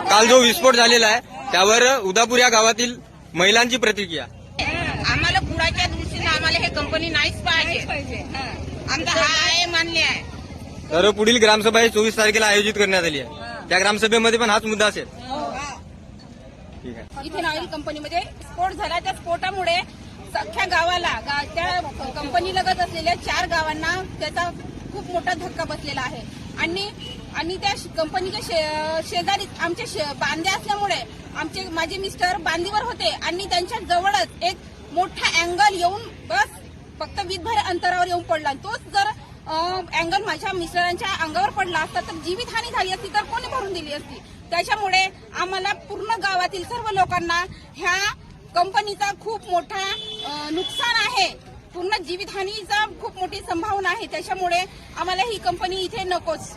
काल जो विस्फोट झालेला आहे त्यावर उदापूर या गावातील महिलांची प्रतिक्रिया. आम्हाला पुढाच्या दृष्टीने आम्हाला हे कंपनी नाहीच पाहिजे. आमचा हा आहे मान्य आहे. तर पुढील ग्रामसभा ही चोवीस तारखेला आयोजित करण्यात आली आहे. त्या ग्रामसभेमध्ये पण हाच मुद्दा असेल. ठीक आहे. इथेन ऑइल कंपनीमध्ये स्फोट झाला. त्या स्फोटामुळे सख्या गावाला गा- त्या कंपनी लगत असलेल्या चार गावांना त्याचा खूप मोठा धक्का बसलेला आहे. आणि आणि त्या श- कंपनीच्या शे- शेजारी आमचे शे- बांधे असल्यामुळे आमचे माझे मिस्टर बांधीवर होते आणि त्यांच्या जवळच एक मोठा अँगल येऊन बस फक्त वीजभर अंतरावर येऊन पडला. तोच जर अँगल माझ्या मिस्टरांच्या अंगावर पडला असता तर जीवितहानी झाली असती तर कोणी भरून दिली असती? त्याच्यामुळे आम्हाला पूर्ण गावातील सर्व लोकांना ह्या कंपनीचा खूप मोठा नुकसान आहे. पूर्ण जीवितहानीचा खूप मोठी संभावना आहे. त्याच्यामुळे आम्हाला ही कंपनी इथे नकोच.